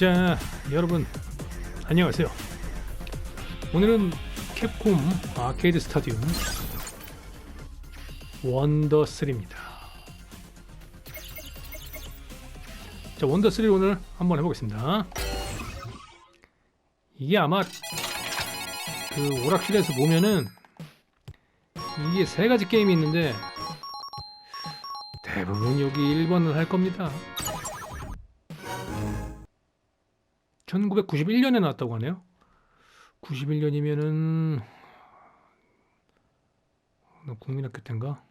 자, 여러분 안녕하세요. 오늘은 캡콤 아케이드 스타디움 원더 3입니다. 자, 원더 3 오늘 한번 해보겠습니다. 이게 아마 그 오락실에서 보면은 이게 세 가지 게임이 있는데 대부분 여기 1번을 할 겁니다. 1991년에 나왔다고 하네요. 91년이면은 국민학교 때인가?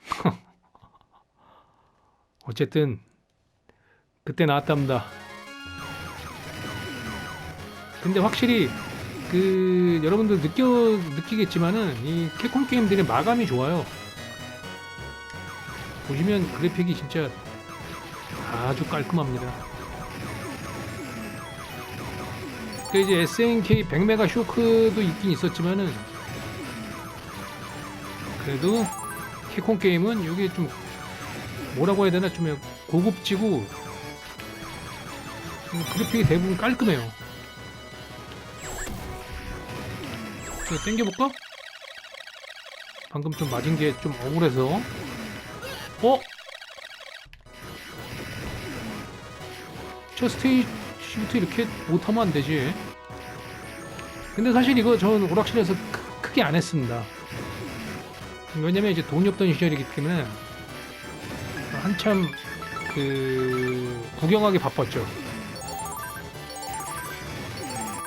어쨌든 그때 나왔답니다. 근데 확실히 그 여러분들 느껴 느끼겠지만은 이 캡콤 게임들의 마감이 좋아요. 보시면 그래픽이 진짜 아주 깔끔합니다. 그 이제 SNK 100메가 쇼크도 있긴 있었지만은 그래도 캡콤 게임은 여기 좀 뭐라고 해야 되나 좀 고급지고 좀 그래픽이 대부분 깔끔해요. 저 땡겨볼까? 방금 좀 맞은 게 좀 억울해서 어? 저 스테이지 부터 이렇게 못하면 안 되지. 근데 사실 이거 전 오락실에서 크, 크게 안 했습니다. 왜냐면 이제 돈이 없던 시절이기 때문에 한참 그 구경하기 바빴죠.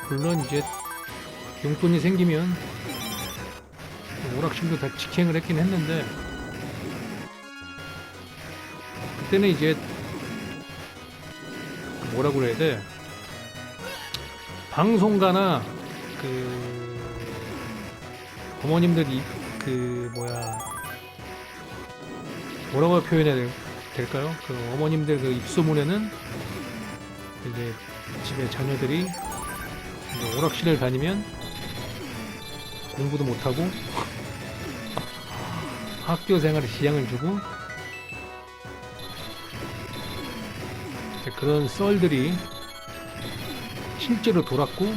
물론 이제 용돈이 생기면 오락실도 다 직행을 했긴 했는데 그때는 이제 뭐라고 그래야 돼 방송가나 그 어머님들이 그 뭐야 뭐라고 표현해야 될- 될까요? 그 어머님들 그 입소문에는 이제 집에 자녀들이 이제 오락실을 다니면 공부도 못하고 학교 생활에 지장을 주고 그런 썰들이 실제로 돌았고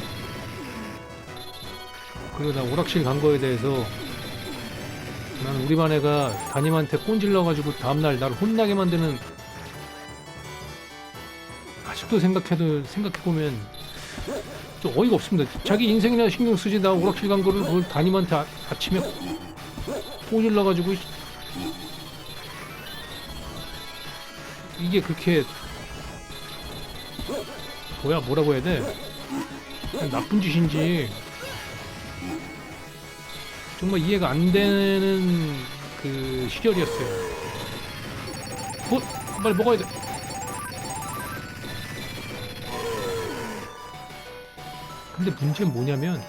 그리고 나 오락실 간 거에 대해서 나는 우리 반 애가 담임한테 꼰질러 가지고 다음날 나를 혼나게 만드는 아직도 생각해도 생각해 보면 좀 어이가 없습니다. 자기 인생이나 신경 쓰지 나 오락실 간 거를 그걸 담임한테 아, 아침에 꼰질러 가지고 이게 그렇게 뭐야 뭐라고 해야 돼? 나쁜 짓인지 정말 이해가 안 되는 그 시절이었어요. 뭐 빨리 먹어야 돼. 근데 문제는 뭐냐면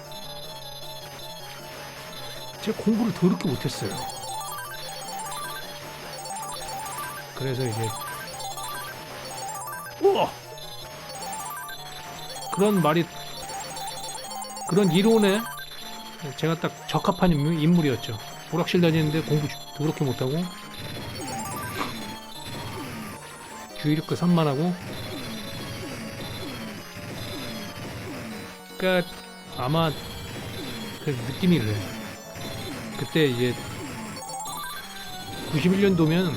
제가 공부를 더럽게 못했어요. 그래서 이제 그런 말이 그런 이론에 제가 딱 적합한 인물- 인물이었죠. 오락실 다니는데 공부 더럽게 못하고 주의력도 산만하고 그러니까 아마 그 느낌이 그래요. 그때 이제 91년도면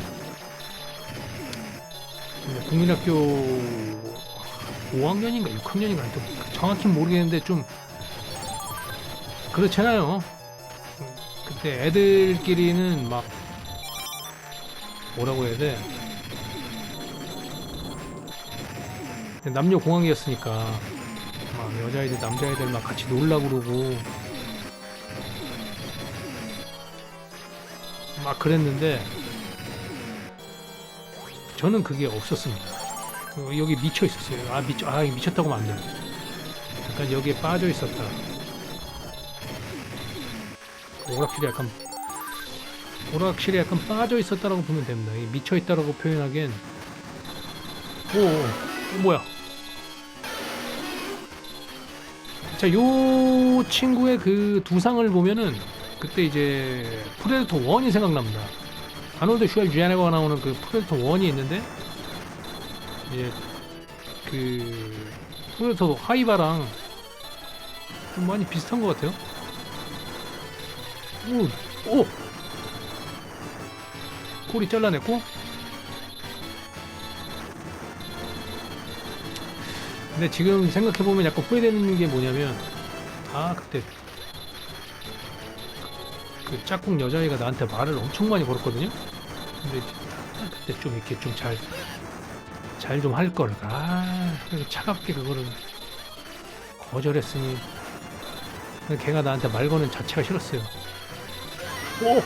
국민학교 5학년인가 6학년인가 하여튼 정확히 모르겠는데 좀 그렇잖아요. 그때 애들끼리는 막 뭐라고 해야 돼? 남녀 공학이었으니까 막 여자애들 남자애들 막 같이 놀라 그러고 막 그랬는데 저는 그게 없었습니다. 어, 여기 미쳐 있었어요. 아 미쳐 아 미쳤다고 하면 안 돼. 약간 여기에 빠져 있었다. 오락실에 약간 오락실에 약간 빠져 있었다라고 보면 됩니다. 이 미쳐 있다라고 표현하기엔 오, 오 어, 뭐야? 자, 요 친구의 그 두상을 보면은 그때 이제 프레데터 1이 생각납니다. 아놀드 슈왈제네거가 나오는 그 프레데터 1이 있는데 이제 그 그래서 하이바랑 좀 많이 비슷한 것 같아요. 오, 오, 꼬리 잘라냈고. 근데 지금 생각해 보면 약간 후회되는 게 뭐냐면 아 그때 그 짝꿍 여자애가 나한테 말을 엄청 많이 걸었거든요. 근데 아, 그때 좀 이렇게 좀 잘 잘 좀 할 걸. 아, 그래서 차갑게 그거를 거절했으니 걔가 나한테 말 거는 자체가 싫었어요. 오! 어,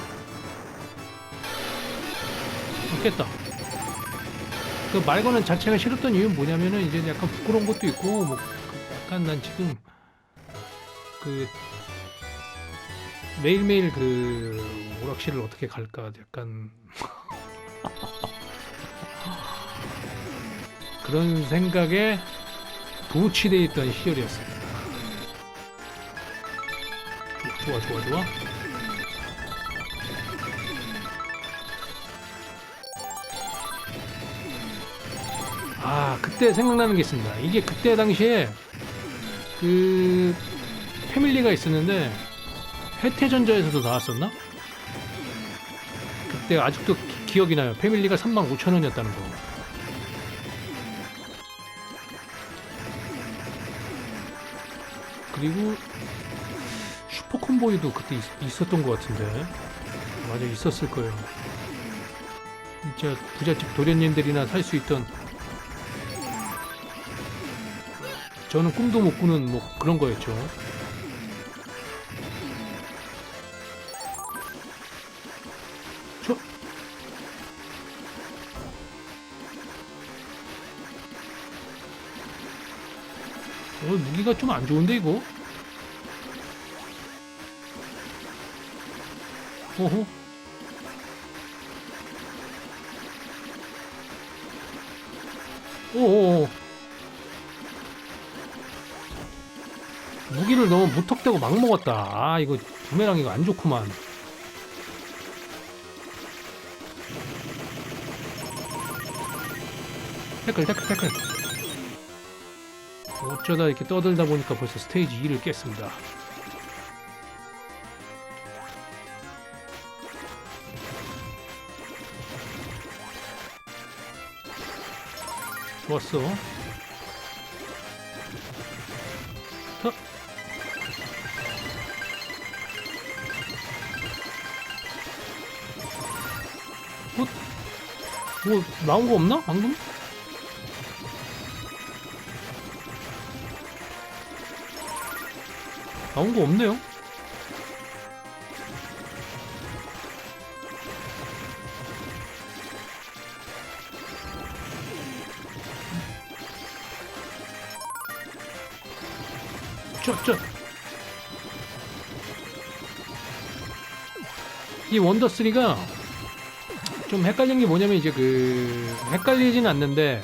깼다. 그 말 거는 자체가 싫었던 이유는 뭐냐면은 이제 약간 부끄러운 것도 있고 뭐 약간 난 지금 그 매일매일 그 오락실을 어떻게 갈까 약간 그런 생각에 도취돼 있던 시절이었습니다. 좋아 좋아 좋아. 아 그때 생각나는 게 있습니다. 이게 그때 당시에 그 패밀리가 있었는데 혜태전자에서도 나왔었나? 그때 아직도 기- 기억이 나요. 패밀리가 35,000원이었다는 거. 그리고 슈퍼 콤보이도 그때 있, 었던것 같은데 맞아 있었을 거예요. 진짜 부잣집 도련님들이나 살 수 있던 저는 꿈도 못 꾸는 뭐 그런 거였죠. 좀 안 좋은데 이거? 어허. 오오오. 무기를 너무 무턱대고 막 먹었다. 아 이거 부메랑 이거 안 좋구만. 태클 태클 태클. 어쩌다 이렇게 떠들다 보니까 벌써 스테이지 2를 깼습니다. 좋았어. 더. 뭐, 뭐 나온 거 없나? 방금? 나온 거 없네요. 저, 저. 이 원더3가 좀 헷갈린 게 뭐냐면 이제 그 헷갈리진 않는데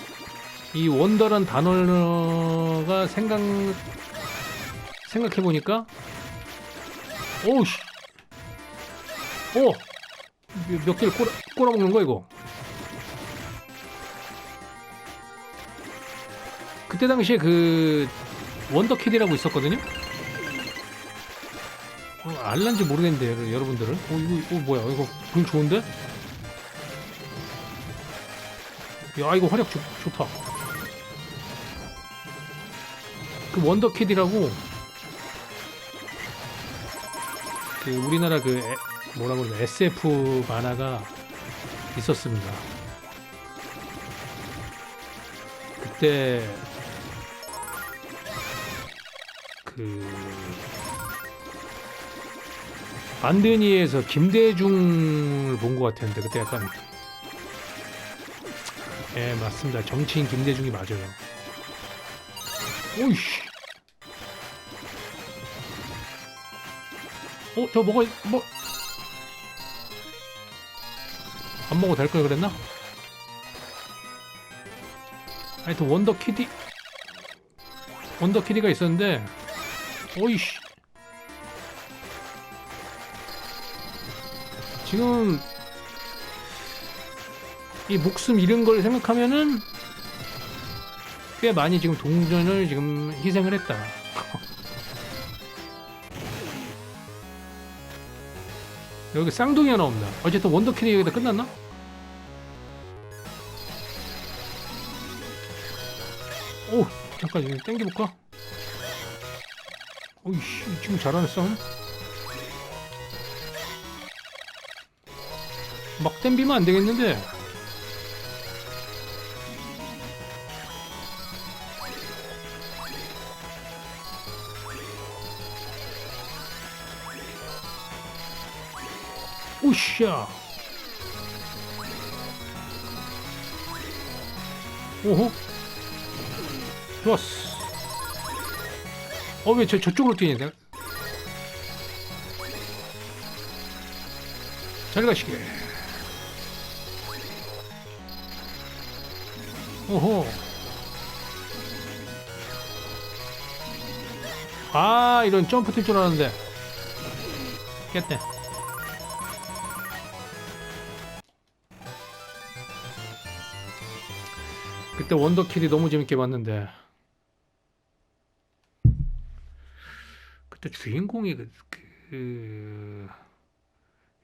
이 원더란 단어가 생각 생각해 보니까. 오우씨. 오 몇 개를 꼬라, 꼬라 먹는 거야 이거? 그때 당시에 그 원더키드라고 있었거든요? 어, 알란지 모르겠는데 여러- 여러분들은. 어 이거 어, 뭐야? 이거 불 좋은데? 야 이거 화력 좋, 좋다. 그 원더키드라고 그 우리나라 그 에- 뭐라 그러나 SF 만화가 있었습니다. 그때 그 안드니에서 김대중을 본 것 같았는데 그때 약간 예 맞습니다 정치인 김대중이 맞아요. 오이씨 어, 저 먹어, 뭐. 안 먹어도 될 걸 그랬나? 하여튼 원더 키디. 원더 키디가 있었는데, 오이씨. 지금, 이 목숨 잃은 걸 생각하면은, 꽤 많이 지금 동전을 지금 희생을 했다. 여기 쌍둥이 하나 없나? 어쨌든 원더킬이 여기다 끝났나? 오 잠깐 여기 땡겨볼까? 오이씨 지금 잘하는 싸움? 막 댐비면 안 되겠는데? 오샤 오호. 좋았어. 어왜 저 저쪽으로 뛰냐 잘 가시게. 오호. 아 이런 점프 뛸 줄 알았는데. 깼네 때 원더킬이 너무 재밌게 봤는데 그때 주인공이 그, 그...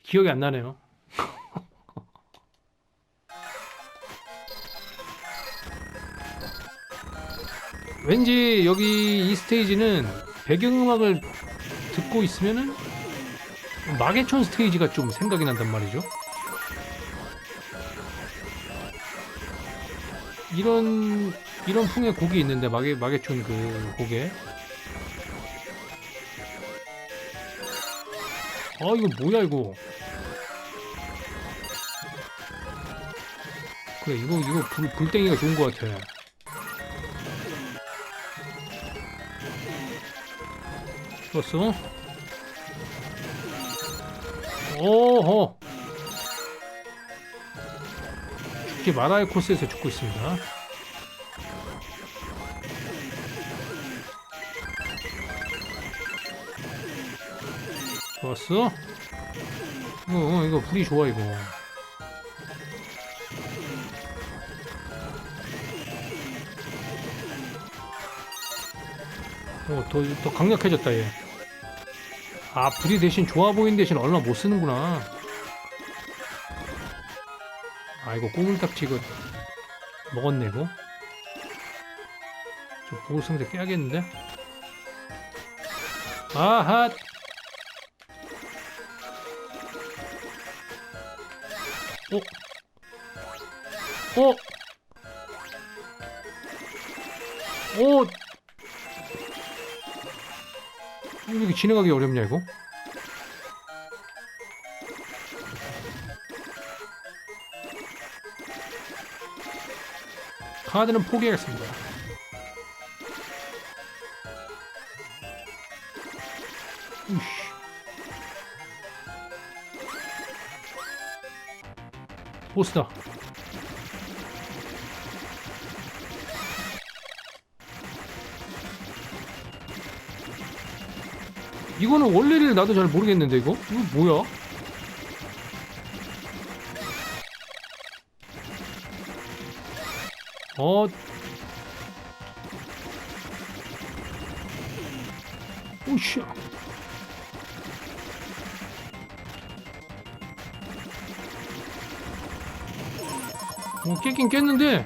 기억이 안 나네요. 왠지 여기 이 스테이지는 배경음악을 듣고 있으면은 마계촌 스테이지가 좀 생각이 난단 말이죠. 이런 이런 풍의 곡이 있는데 마계 마계촌 그 곡에. 아 이거 뭐야 이거? 그래 이거 이거 불, 불땡이가 좋은 것 같아. 좋았어? 오호 죽지 말아야 코스에서 죽고 있습니다 좋았어 이거 어, 이거 불이 좋아 이거 어 더 더 강력해졌다 얘. 아 불이 대신 좋아 보이는 대신 얼마 못 쓰는구나. 아 이거 꼬물딱지 이거 먹었네 이거. 저 보호 상자 깨야겠는데. 아하. 어? 어? 오! 왜 이렇게 진행하기 어렵냐 이거? 카드는 포기하겠습니다. 우씨. 보스다. 이거는 원리를 나도 잘 모르겠는데 이거? 이거 뭐야? 어. 오씨. 어, 깼긴 깼는데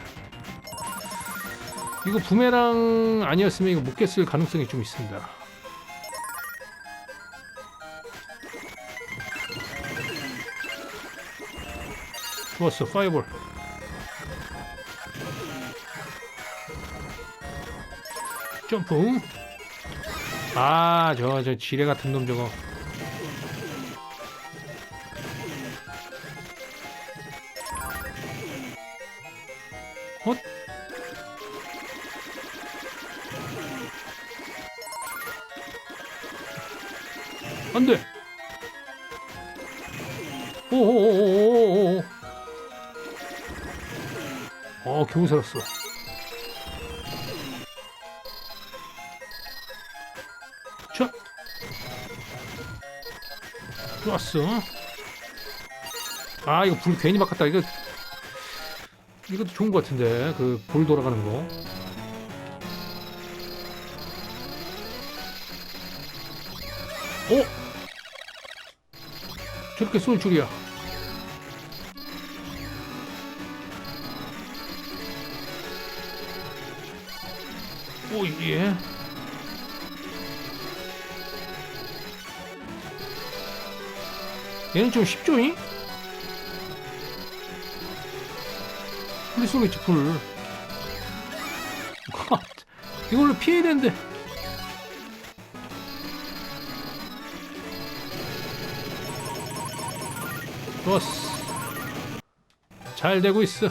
이거 부메랑 아니었으면 이거 못 깼을 가능성이 좀 있습니다. 좋았어 파이볼 점프. 아 저 저 지뢰 같은 놈 저거. 헛. 안돼. 오오오오오오 어 겨우 살았어 좋았어. 아 이거 불 괜히 바꿨다. 이거 이것도 좋은 것 같은데 그 불 돌아가는 거. 어? 저렇게 쏠 줄이야. 오, 예. 얘는 좀 쉽죠잉? 풀 쏘겠지, 풀. 이걸로 피해야 되는데. 좋았어. 잘 되고 있어.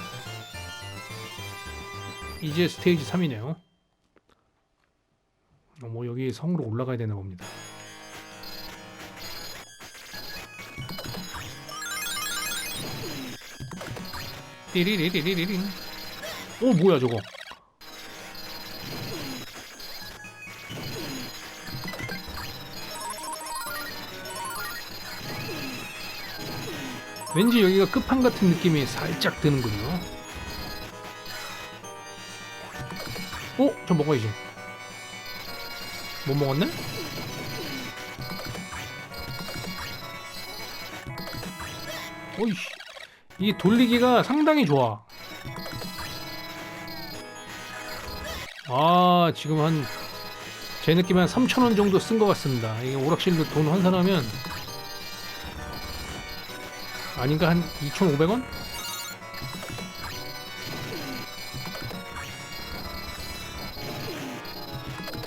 이제 스테이지 3이네요. 어, 뭐 여기 성으로 올라가야 되나 봅니다. 띠리리리리리링. 오 뭐야 저거? 왠지 여기가 끝판 같은 느낌이 살짝 드는군요. 오, 저 먹어야지. 못 먹었네? 오이씨, 이 돌리기가 상당히 좋아. 아, 지금 한 제 느낌에 한 3,000원 정도 쓴 것 같습니다. 이게 오락실로 돈 환산하면 아닌가 한 2,500원?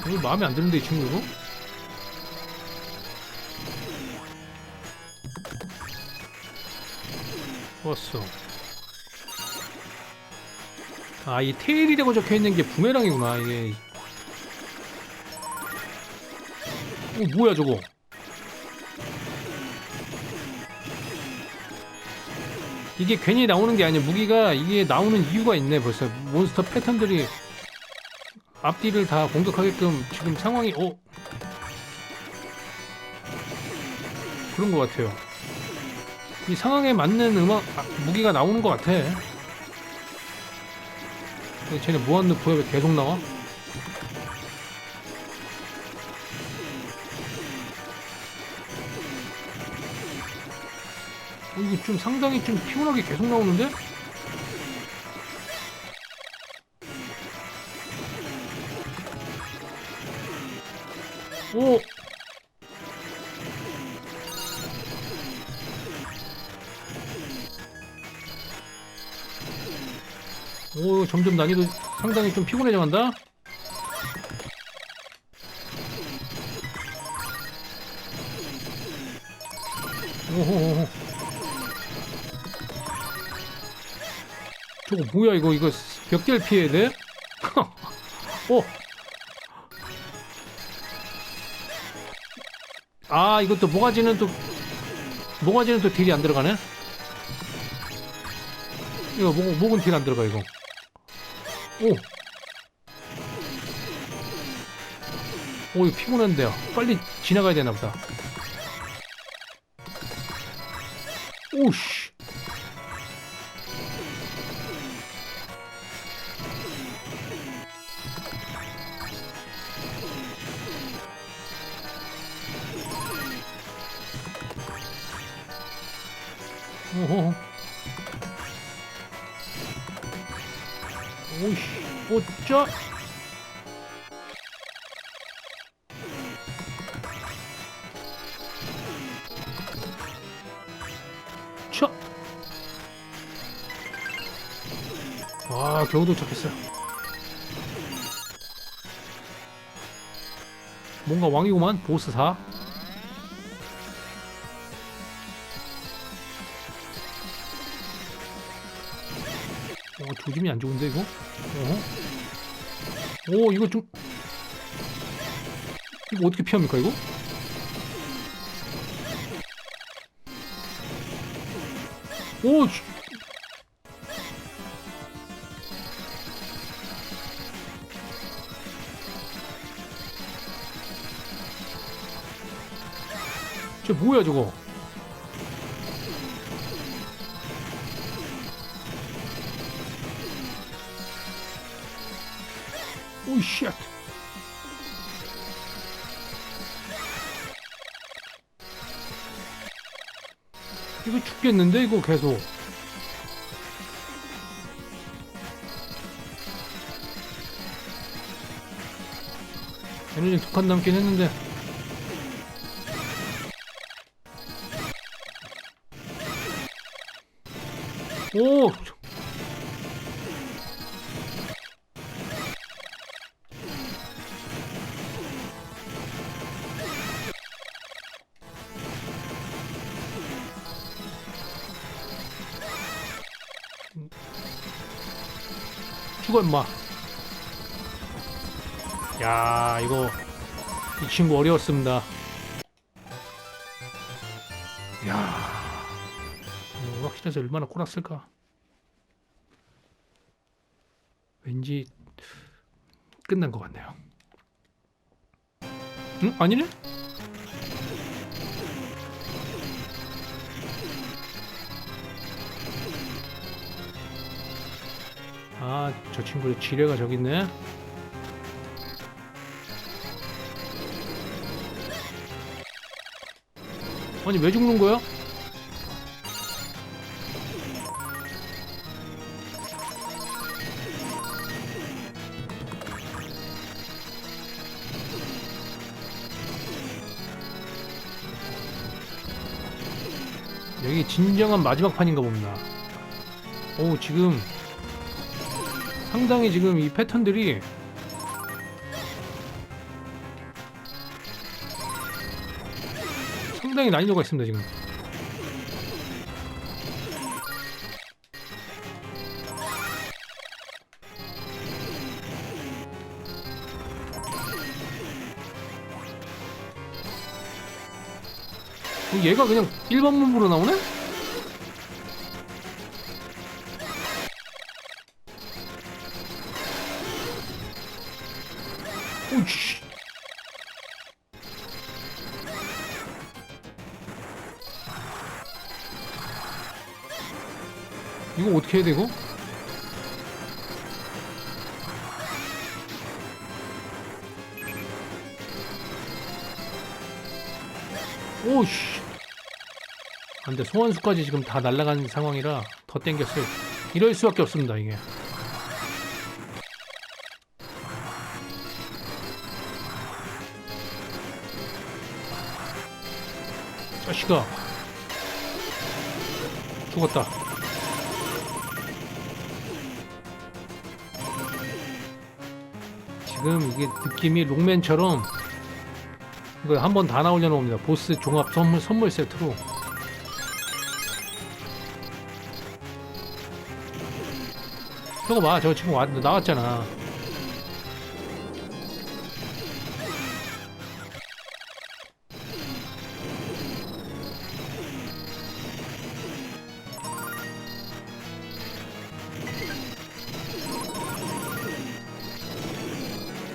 이거 마음에 안 드는데 이 친구 이거? 좋았어 아이 테일이라고 적혀있는 게 부메랑이구나 이게. 어 뭐야 저거? 이게 괜히 나오는 게 아니야. 무기가 이게 나오는 이유가 있네 벌써. 몬스터 패턴들이 앞뒤를 다 공격하게끔 지금 상황이 어? 그런 것 같아요 이 상황에 맞는 음악 아, 무기가 나오는 것 같아 쟤네 무한루프야 왜 계속 나와? 어, 이거 좀 상당히 좀 피곤하게 계속 나오는데? 오, 점점 난이도 상당히 좀 피곤해져 간다? 오호호호. 저거 뭐야 이거 이거 벽del 피해야 돼? 오. 아 이것도 모가지는 또 모가지는 또 딜이 안 들어가네? 이거 목, 목은 딜 안 들어가 이거 오! 오 이거 피곤한데요. 빨리 지나가야 되나 보다. 오씨 어쩌 쳐! 와 겨우 도착했어 뭔가 왕이구만 보스 4 어, 조짐이 안 좋은데 이거? 어? 오 이거 좀 이거 어떻게 피합니까 이거? 오 씨. 저 뭐야 저거? 이거 죽겠는데 이거 계속. 에너지 두칸 남긴 했는데 임마 야 이거 이 친구 어려웠습니다 야 오락실에서 얼마나 꼬랐을까 왠지 끝난 것 같네요 응? 아니네? 아, 저 친구의 지뢰가 저기 있네. 아니, 왜 죽는 거야? 여기 진정한 마지막 판인가 봅니다. 오, 지금 상당히 지금 이 패턴들이 상당히 난이도가 있습니다 지금 어, 얘가 그냥 일반 몸으로 나오네? 어떻게 해야 되고? 오씨. 안돼 소환수까지 지금 다 날라간 상황이라 더 땡겼어요. 이럴 수밖에 없습니다 이게. 자식아 죽었다 지금 이게 느낌이 롱맨처럼 이거 한 번 다 나오려는 겁니다. 보스 종합 선물 선물 세트로. 저거 봐. 저거 지금 와, 나왔잖아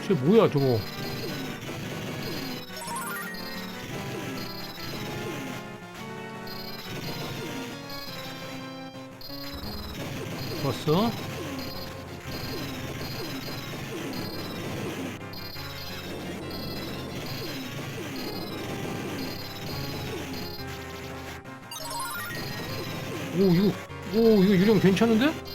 쟤 뭐야 저거 좋았어 오 이거 오 이거 유령 괜찮은데?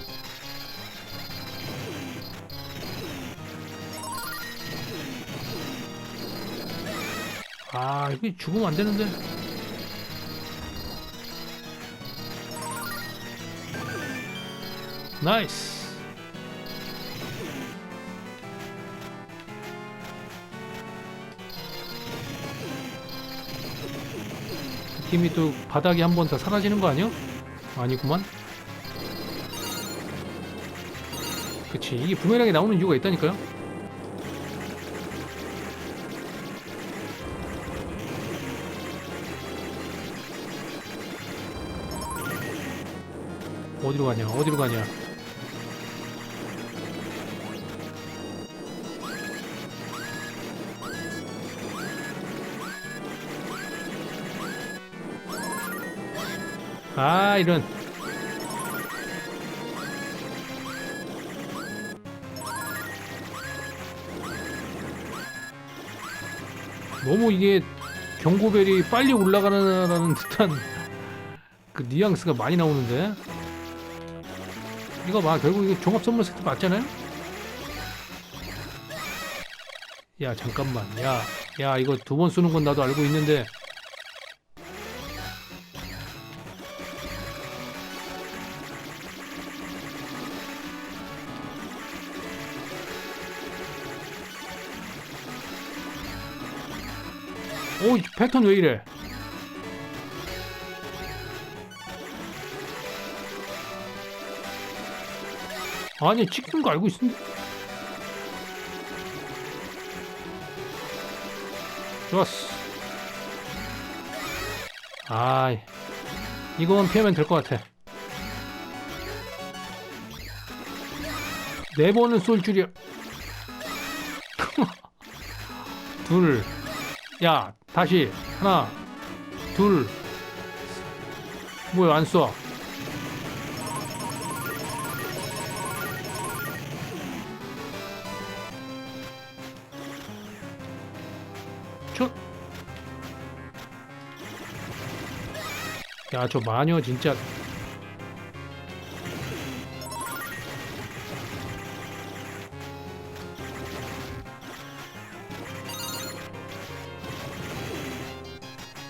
아 이거 죽으면 안 되는데. 나이스. 느낌이 또 바닥이 한번더 사라지는 거 아니야? 아니구만. 그치 이게 부메랑이 나오는 이유가 있다니까요 어디로 가냐? 어디로 가냐? 아 이런. 너무 이게 경고벨이 빨리 올라가는 듯한 그 뉘앙스가 많이 나오는데 이거 봐 결국 이게 종합 선물 세트 맞잖아요? 야 잠깐만 야 야 이거 두 번 쓰는 건 나도 알고 있는데 오, 이 패턴 왜 이래? 아니, 찍는 거 알고 있는데. 좋았어. 아이, 이거만 피하면 될 것 같아. 네 번은 쏠 줄이야. 둘, 야, 다시 하나, 둘. 뭐야 안 쏴? 야, 저 마녀 진짜.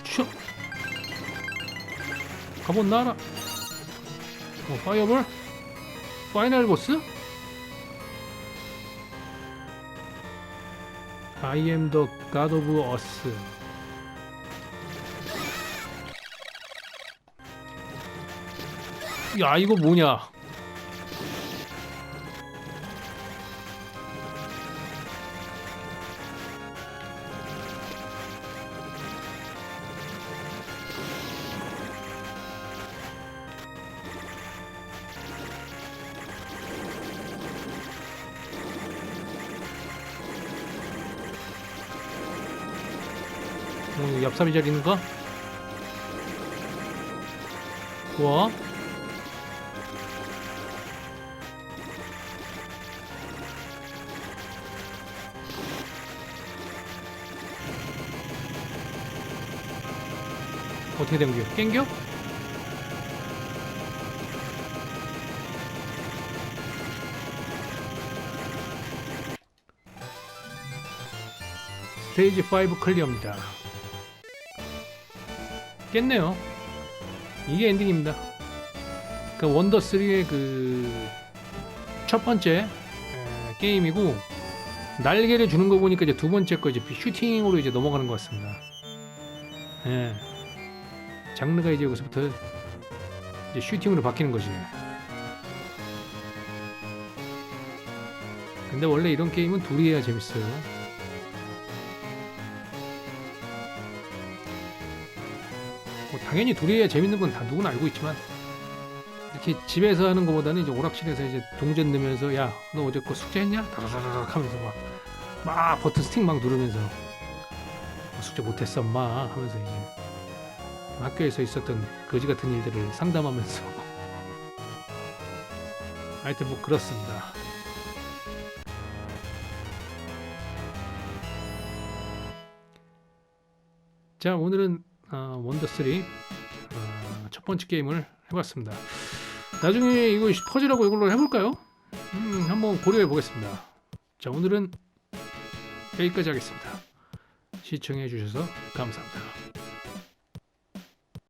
슈 가본 나라. 어, 파이어볼? 파이널 보스? The god of us 야 이거 뭐냐 뭐 얍삽이 잘 있는가? 좋아 어떻게 된 거야? 깽겨? 스테이지 5 클리어입니다. 깼네요. 이게 엔딩입니다. 그 원더 3의 그 첫 번째 에, 게임이고 날개를 주는 거 보니까 이제 두 번째 거 이제 슈팅으로 이제 넘어가는 것 같습니다. 예. 장르가 이제 여기서부터 이제 슈팅으로 바뀌는 거지. 근데 원래 이런 게임은 둘이 해야 재밌어요. 뭐 당연히 둘이 해야 재밌는 건 다 누구나 알고 있지만 이렇게 집에서 하는 것보다는 이제 오락실에서 이제 동전 넣으면서 야 너 어제 거 숙제했냐? 다다다닥 하면서 막, 막 버튼 스틱 막 누르면서 어, 숙제 못했어 엄마 하면서 이제 학교에서 있었던 거지 같은 일들을 상담하면서 하여튼 뭐 그렇습니다. 자 오늘은 어, 원더 3 어, 첫 번째 게임을 해봤습니다. 나중에 이거 퍼즐하고 이걸로 해볼까요? 음, 한번 고려해 보겠습니다. 자 오늘은 여기까지 하겠습니다. 시청해 주셔서 감사합니다.